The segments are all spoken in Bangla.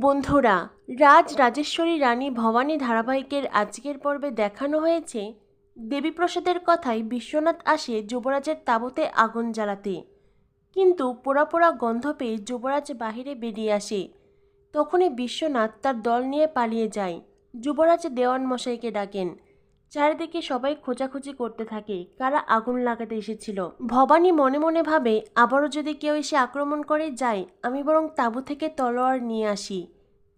বন্ধুরা, রাজ রাজেশ্বরী রানী ভবানী ধারাবাহিকের আজকের পর্বে দেখানো হয়েছে দেবীপ্রসাদের কথায় বিশ্বনাথ আসে যুবরাজের তাঁবুতে আগুন জ্বালাতে। কিন্তু পোড়া পোড়া গন্ধ পেয়ে যুবরাজ বাহিরে বেরিয়ে আসে। তখনই বিশ্বনাথ তার দল নিয়ে পালিয়ে যায়। যুবরাজ দেওয়ান মশাইকে ডাকেন চারিদিকে সবাই খোঁজাখুঁজি করতে থাকে, কারা আগুন লাগাতে এসেছিল। ভবানী মনে মনে ভাবে, আবারও যদি কেউ এসে আক্রমণ করে যায় আমি বরং তাঁবু থেকে তলোয়ার নিয়ে আসি।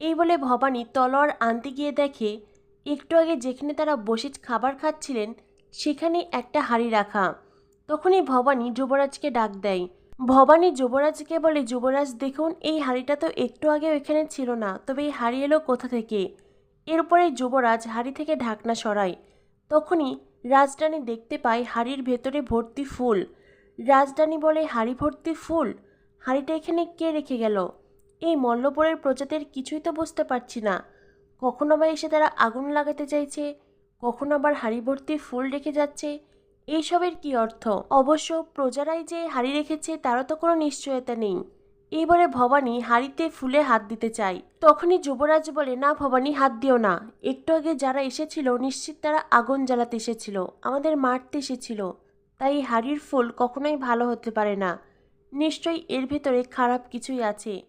এই বলে ভবানী তলোয়ার আনতে গিয়ে দেখে, একটু আগে যেখানে তারা বসে খাবার খাচ্ছিলেন, সেখানে একটা হাঁড়ি রাখা। তখনই ভবানী যুবরাজকে ডাক দেয়। ভবানী যুবরাজকে বলে, যুবরাজ, দেখুন, এই হাঁড়িটা তো একটু আগে ওইখানে ছিল না, তবে এই হাঁড়ি এলো কোথা থেকে? এরপরে যুবরাজ হাঁড়ি থেকে ঢাকনা সরায়। তখনই রাজরানী দেখতে পায় হাড়ির ভেতরে ভর্তি ফুল। রাজরানী বলে হাড়ি ভর্তি ফুল? হাড়িটা এখানে কে রেখে গেল? এই মল্লপুরের প্রজাদের কিছুই তো বুঝতে পারছি না। কখনো আবার এসে তারা আগুন লাগাতে চাইছে? কখনো আবার হাড়ি ভর্তি ফুল রেখে যাচ্ছে? এইসবের কি অর্থ? অবশ্য প্রজারাই যে হাড়ি রেখেছে, তারও তো কোনো নিশ্চয়তা নেই। এইবারে ভবানী হাড়িতে ফুলে হাত দিতে চাই তখনই যুবরাজ বলে, না ভবানী, হাত দিও না। একটু আগে যারা এসেছিল, নিশ্চিত তারা আগুন জ্বালাতে এসেছিল। আমাদের মারতে এসেছিল। তাই হাড়ির ফুল কখনোই ভালো হতে পারে না। নিশ্চয়ই এর ভেতরে খারাপ কিছুই আছে।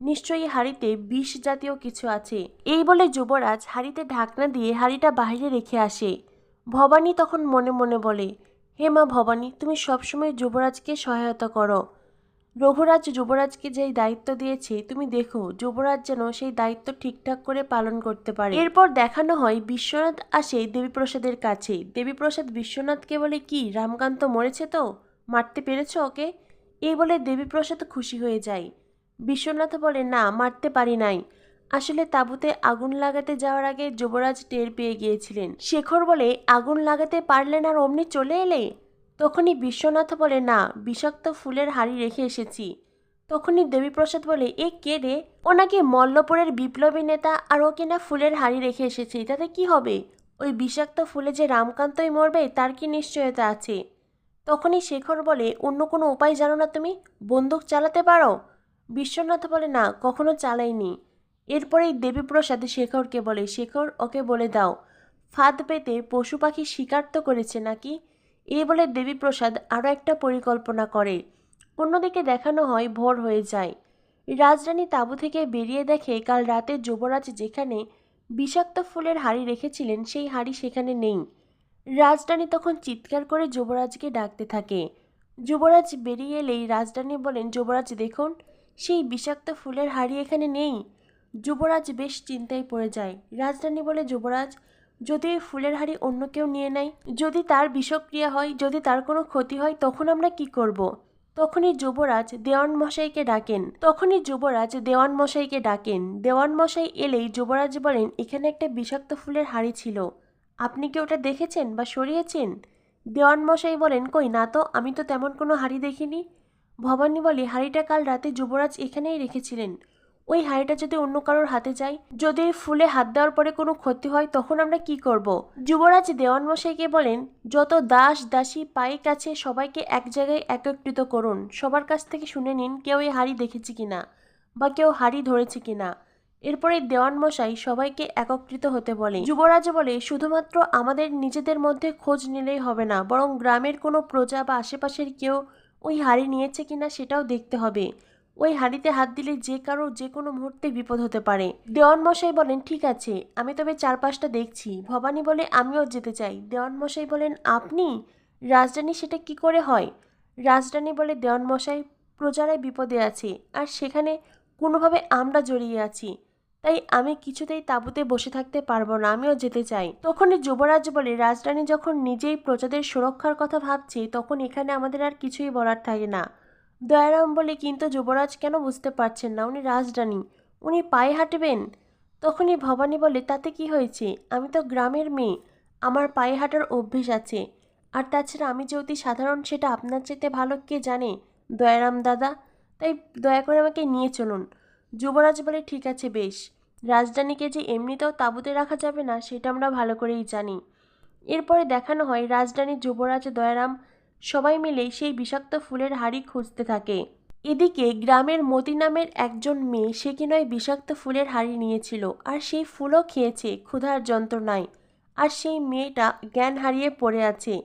নিশ্চয়ই হাড়িতে বিষ জাতীয় কিছু আছে। এই বলে যুবরাজ হাড়িতে ঢাকনা দিয়ে হাড়িটা বাইরে রেখে আসে। ভবানী তখন মনে মনে বলে, হে মা ভবানী, তুমি সবসময় যুবরাজকে সহায়তা করো। রঘুরাজ, যুবরাজকে যেই দায়িত্ব দিয়েছে, তুমি দেখো, যুবরাজ যেন সেই দায়িত্ব ঠিকঠাক করে পালন করতে পারে। এরপর দেখানো হয়, বিশ্বনাথ আসে দেবীপ্রসাদের কাছে। দেবীপ্রসাদ, বিশ্বনাথকে বলে, কি, রামকান্ত মরেছে তো? মারতে পেরেছ ওকে? এই বলে দেবীপ্রসাদ খুশি হয়ে যায়। বিশ্বনাথ বলে, না, মারতে পারি নাই। আসলে তাঁবুতে আগুন লাগাতে যাওয়ার আগে যুবরাজ টের পেয়ে গিয়েছিলেন। শেখর বলে, আগুন লাগাতে পারলেন আর অমনি চলে এলে? তখনই বিশ্বনাথ বলে, না, বিষাক্ত ফুলের হাড়ি রেখে এসেছি। তখনই দেবীপ্রসাদ বলে, এ কে রে? ও নাকি মল্লপুরের বিপ্লবী নেতা, আর ও কিনা ফুলের হাড়ি রেখে এসেছে। তাতে কি হবে? ওই বিষাক্ত ফুলে যে রামকান্তই মরবে, তার কি নিশ্চয়তা আছে? তখনই শেখর বলে, অন্য কোনো উপায় জানো না তুমি? বন্দুক চালাতে পারো? বিশ্বনাথ বলে, না, কখনো চালাইনি। এরপরেই দেবীপ্রসাদ শেখরকে বলে, শেখর, ওকে বলে দাও, ফাঁদ পেতে পশু পাখি শিকার তো করেছে নাকি? এই বলে দেবীপ্রসাদ আরও একটা পরিকল্পনা করে। অন্যদিকে দেখানো হয়, ভোর হয়ে যায়। রাজরানী তাঁবু থেকে বেরিয়ে দেখে কাল রাতে যুবরাজ যেখানে বিষাক্ত ফুলের হাড়ি রেখেছিলেন, সেই হাড়ি সেখানে নেই। রাজরানী তখন চিৎকার করে যুবরাজকে ডাকতে থাকে। যুবরাজ বেরিয়ে এলেই রাজরানী বলেন, যুবরাজ, দেখুন, সেই বিষাক্ত ফুলের হাড়ি এখানে নেই। যুবরাজ বেশ চিন্তায় পড়ে যায়। রাজরানী বলে, যুবরাজ যদি ওই ফুলের হাড়ি অন্য কেউ নিয়ে নেয়, যদি তার বিষক্রিয়া হয়, যদি তার কোনো ক্ষতি হয়, তখন আমরা কি করব। তখনই যুবরাজ দেওয়ান মশাইকে ডাকেন। তখনই যুবরাজ দেওয়ান মশাইকে ডাকেন। দেওয়ান মশাই এলেই যুবরাজ বলেন, এখানে একটা বিষাক্ত ফুলের হাড়ি ছিল। আপনি কি ওটা দেখেছেন বা সরিয়েছেন? দেওয়ান মশাই বলেন, কই না তো, আমি তো তেমন কোনো হাড়ি দেখিনি। ভবানী বলে, হাড়িটা কাল রাতে যুবরাজ এখানেই রেখেছিলেন। ওই হাড়িটা যদি অন্য কারোর হাতে যায় যদি ফুলে হাত দেওয়ার পরে কোনো ক্ষতি হয়, তখন আমরা কি করব। যুবরাজ দেওয়ান মশাইকে বলেন, যত দাস দাসী পাইক আছে সবাইকে এক জায়গায় একত্রিত করুন। সবার কাছ থেকে শুনে নিন কেউ এই হাড়ি দেখেছে কিনা বা কেউ হাড়ি ধরেছে কিনা। এরপরে দেওয়ান মশাই সবাইকে একত্রিত হতে বলে। যুবরাজ বলে, শুধুমাত্র আমাদের নিজেদের মধ্যে খোঁজ নিলেই হবে না, বরং গ্রামের কোনো প্রজা বা আশেপাশের কেউ ওই হাড়ি নিয়েছে কিনা সেটাও দেখতে হবে। ওই হাঁড়িতে হাত দিলে যে কারও যে কোনো মুহূর্তে বিপদ হতে পারে। দেওয়ান মশাই বলেন, ঠিক আছে, আমি তবে চারপাশটা দেখছি। ভবানী বলে, আমিও যেতে চাই। দেওয়ান মশাই বলেন, আপনি? রাজরানী সেটা কি করে হয়? রাজরানী বলে, দেওয়ান মশাই প্রজারাই বিপদে আছে, আর সেখানে কোনোভাবে আমরা জড়িয়ে আছি। তাই আমি কিছুতেই তাঁবুতে বসে থাকতে পারব না, আমিও যেতে চাই। তখনই যুবরাজ বলে, রাজরানী যখন নিজেই প্রজাদের সুরক্ষার কথা ভাবছে, তখন এখানে আমাদের আর কিছুই বলার থাকে না। দয়ারাম বলে, কিন্তু যুবরাজ কেন বুঝতে পারছেন না? উনি রাজরানী। উনি পায়ে হাঁটবেন? তখনই ভবানী বলে, তাতে কি হয়েছে? আমি তো গ্রামের মেয়ে। আমার পায়ে হাঁটার অভ্যেস আছে। আর তাছাড়া আমি যে অতি সাধারণ, সেটা আপনার চেতে ভালো কে জানে, দয়ারাম দাদা? তাই দয়া করে আমাকে নিয়ে চলুন। যুবরাজ বলে, ঠিক আছে, বেশ। রাজধানীকে যে এমনিতেও তাঁবুতে রাখা যাবে না, সেটা আমরা ভালো করেই জানি। এরপরে দেখানো হয় রাজধানীর যুবরাজ, দয়ারাম সবাই মিলে সেই বিষাক্ত ফুলের হাড়ি খুঁজতে থাকে। এদিকে গ্রামের মতি নামের একজন মেয়ে সে কি নয় বিষাক্ত ফুলের হাড়ি নিয়েছিল আর সেই ফুলও খেয়েছে ক্ষুধার যন্ত্রণায়। আর সেই মেয়েটা জ্ঞান হারিয়ে পড়ে আছে।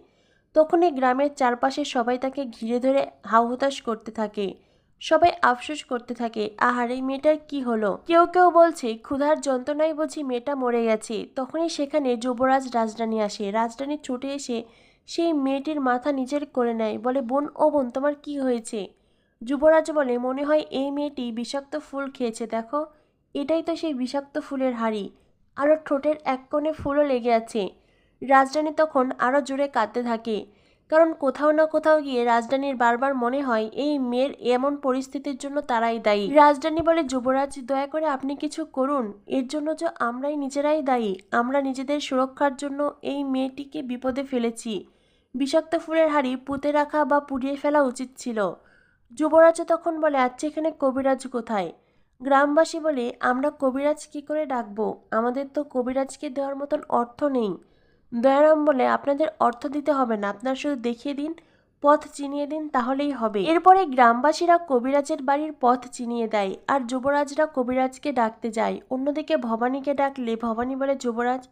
তখনই গ্রামের চারপাশে সবাই তাকে ঘিরে ধরে হাউহতাশ করতে থাকে। সবাই আফসোস করতে থাকে, আহারে মেয়েটার কি হলো? কেউ কেউ বলছে, ক্ষুধার যন্ত্রণায় বুঝি মেয়েটা মরে গেছে। তখনই সেখানে যুবরাজ রাজরানী আসে। রাজরানী ছুটে এসে সেই মেয়েটির মাথা নিজের করে নেয়। বলে, বোন, ও বোন, তোমার কি হয়েছে? যুবরাজ বলে, মনে হয় এই মেয়েটি বিষাক্ত ফুল খেয়েছে, দেখো। এটাই তো সেই বিষাক্ত ফুলের হাড়ি। আরও ঠোঁটের এক কোণে ফুলও লেগে আছে। রাজরানী তখন আরও জোরে কাঁদতে থাকে। কারণ কোথাও না কোথাও গিয়ে রাজধানীর বারবার মনে হয়, এই মেয়ের এমন পরিস্থিতির জন্য তারাই দায়ী। রাজধানী বলে, যুবরাজ, দয়া করে আপনি কিছু করুন। এর জন্য যে আমরাই নিজেরাই দায়ী। আমরা নিজেদের সুরক্ষার জন্য এই মেয়েটিকে বিপদে ফেলেছি। বিষাক্ত ফুলের হাড়ি পুঁতে রাখা বা পুড়িয়ে ফেলা উচিত ছিল। যুবরাজও তখন বলে আচ্ছা এখানে কবিরাজ কোথায়? গ্রামবাসী বলে, আমরা কবিরাজ কি করে ডাকবো। আমাদের তো কবিরাজকে দেওয়ার মতন অর্থ নেই। দয়ারাম বলে, আপনাদের অর্থ দিতে হবে না। আপনারা শুধু দেখিয়ে দিন, পথ চিনিয়ে দিন, তাহলেই হবে। এরপরে গ্রামবাসীরা কবিরাজের বাড়ির পথ চিনিয়ে দেয় আর যুবরাজরা কবিরাজকে ডাকতে যায়। অন্যদিকে ভবানীকে ডাকলে, ভবানী বলে, যুবরাজ,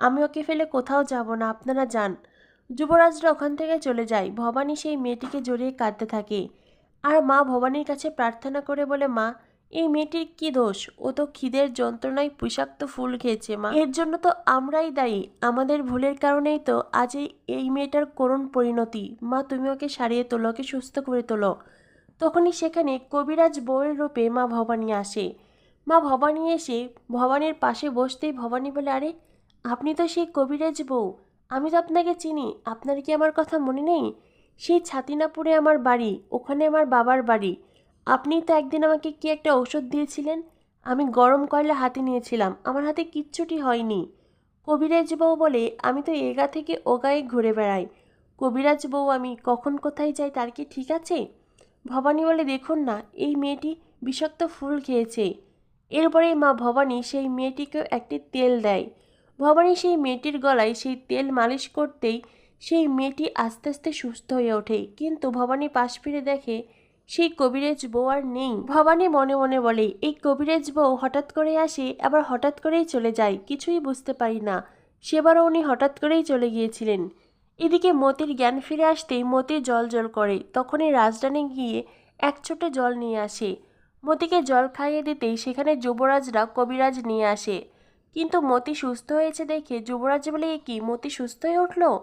আমি ওকে ফেলে কোথাও যাব না। আপনারা যান। যুবরাজরা ওখান থেকে চলে যায়। ভবানী সেই মেয়েটিকে জড়িয়ে কাঁদতে থাকে। আর মা ভবানীর কাছে প্রার্থনা করে বলে, মা, এই মেয়েটির কি দোষ? ও তো খিদের যন্ত্রণায় বিষাক্ত ফুল খেয়েছে, মা। এর জন্য তো আমরাই দায়ী। আমাদের ভুলের কারণেই তো আজ এই মেয়েটার করুণ পরিণতি। মা, তুমি ওকে সারিয়ে তোলো, ওকে সুস্থ করে তোলো। তখনই সেখানে কবিরাজ বউয়ের রূপে মা ভবানী আসে। মা ভবানী এসে ভবানীর পাশে বসতেই ভবানী বলে, আরে, আপনি তো সেই কবিরাজ বউ। আমি তো আপনাকে চিনি, আপনার কি আমার কথা মনে নেই? সেই ছাতিনাপুরে আমার বাড়ি, ওখানে আমার বাবার বাড়ি। আপনি তো একদিন আমাকে কি একটা ওষুধ দিয়েছিলেন? আমি গরম কয়লা হাতে নিয়েছিলাম, আমার হাতে কিচ্ছুটি হয়নি। কবিরাজ বউ বলে, আমি তো এগা থেকে ওগায়ে ঘুরে বেড়াই। কবিরাজ বউ, আমি কখন কোথায় যাই তার কি ঠিক আছে? ভবানী বলে, দেখুন না, এই মেয়েটি বিষাক্ত ফুল খেয়েছে। এরপরে মা ভবানী সেই মেয়েটিকেও একটি তেল দেয়। ভবানী সেই মেয়েটির গলায় সেই তেল মালিশ করতেই সেই মেয়েটি আস্তে আস্তে সুস্থ হয়ে ওঠে। কিন্তু ভবানী পাশ ফিরে দেখে সেই কবিরাজ বউ আর নেই। ভবানী মনে মনে বলে, এই কবিরাজ বউ হঠাৎ করে আসে, আবার হঠাৎ করেই চলে যায়। কিছুই বুঝতে পারি না। সেবারও উনি হঠাৎ করেই চলে গিয়েছিলেন। এদিকে মতির জ্ঞান ফিরে আসতেই মতি জল জল করে। তখনই রাজধানী গিয়ে এক ছোটে জল নিয়ে আসে। মতিকে জল খাইয়ে দিতেই সেখানে যুবরাজরা কবিরাজ নিয়ে আসে। কিন্তু মতি সুস্থ হয়েছে দেখে যুবরাজ বলে, "এ কি, মতি সুস্থ হয়ে উঠল?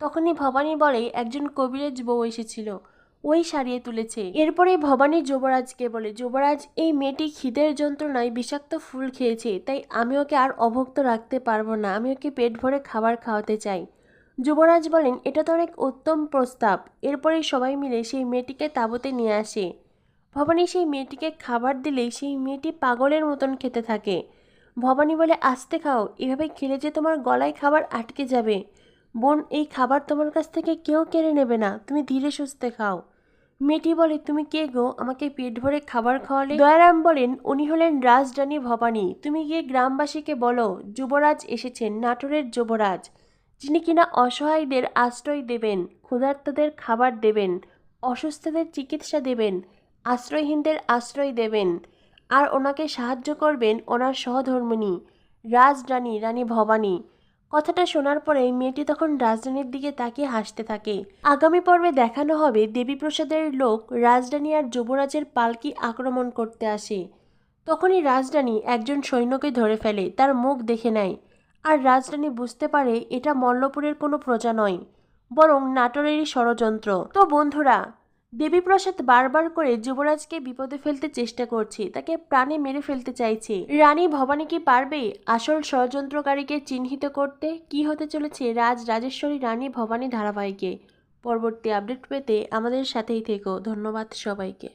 তখনই ভবানী বলে, একজন কবিরাজ বউ এসেছিল, ওই সারিয়ে তুলেছে। এরপরেই ভবানী যুবরাজকে বলে, যুবরাজ, এই মেয়েটি খিদের যন্ত্রণায় বিষাক্ত ফুল খেয়েছে, তাই আমি ওকে আর অভুক্ত রাখতে পারব না, আমি ওকে পেট ভরে খাবার খাওয়াতে চাই। যুবরাজ বলেন, এটা তো অনেক উত্তম প্রস্তাব। এরপরেই সবাই মিলে সেই মেয়েটিকে তাঁবুতে নিয়ে আসে। ভবানী সেই মেয়েটিকে খাবার দিলেই সেই মেয়েটি পাগলের মতন খেতে থাকে। ভবানী বলে, আস্তে খাও, এভাবে খেলে যে তোমার গলায় খাবার আটকে যাবে। বোন, এই খাবার তোমার কাছ থেকে কেউ কেড়ে নেবে না, তুমি ধীরে সুস্থে খাও। মেয়েটি বলে, তুমি কে গো? আমাকে পেট ভরে খাবার খাওয়ালে? দয়ারাম বলেন, উনি হলেন রাজরানী ভবানী। তুমি গিয়ে গ্রামবাসীকে বলো, যুবরাজ এসেছেন, নাটোরের যুবরাজ। যিনি কিনা অসহায়দের আশ্রয় দেবেন, ক্ষুধার্তদের খাবার দেবেন, অসুস্থদের চিকিৎসা দেবেন, আশ্রয়হীনদের আশ্রয় দেবেন। আর ওনাকে সাহায্য করবেন ওনার সহধর্মিণী, রাজরানী রানী ভবানী। কথাটা শোনার পরে মেয়েটি তখন রাজরানীর দিকে তাকিয়ে হাসতে থাকে। আগামী পর্বে দেখানো হবে দেবীপ্রসাদের লোক রাজরানী আর যুবরাজের পালকি আক্রমণ করতে আসে। তখনই রাজরানী একজন সৈন্যকে ধরে ফেলে, তার মুখ দেখে নেয়। আর রাজরানী বুঝতে পারে এটা মল্লপুরের কোনো প্রজা নয়, বরং নাটোরেরই ষড়যন্ত্র। তো বন্ধুরা দেবীপ্রসাদ বারবার করে যুবরাজকে বিপদে ফেলতে চেষ্টা করছে, তাকে প্রাণে মেরে ফেলতে চাইছে। রানী ভবানী কি পারবে আসল ষড়যন্ত্রকারীকে চিহ্নিত করতে? কি হতে চলেছে রাজ রাজেশ্বরী রানী ভবানী ধারাবাহিকে? পরবর্তী আপডেট পেতে আমাদের সাথেই থেকো। ধন্যবাদ সবাইকে।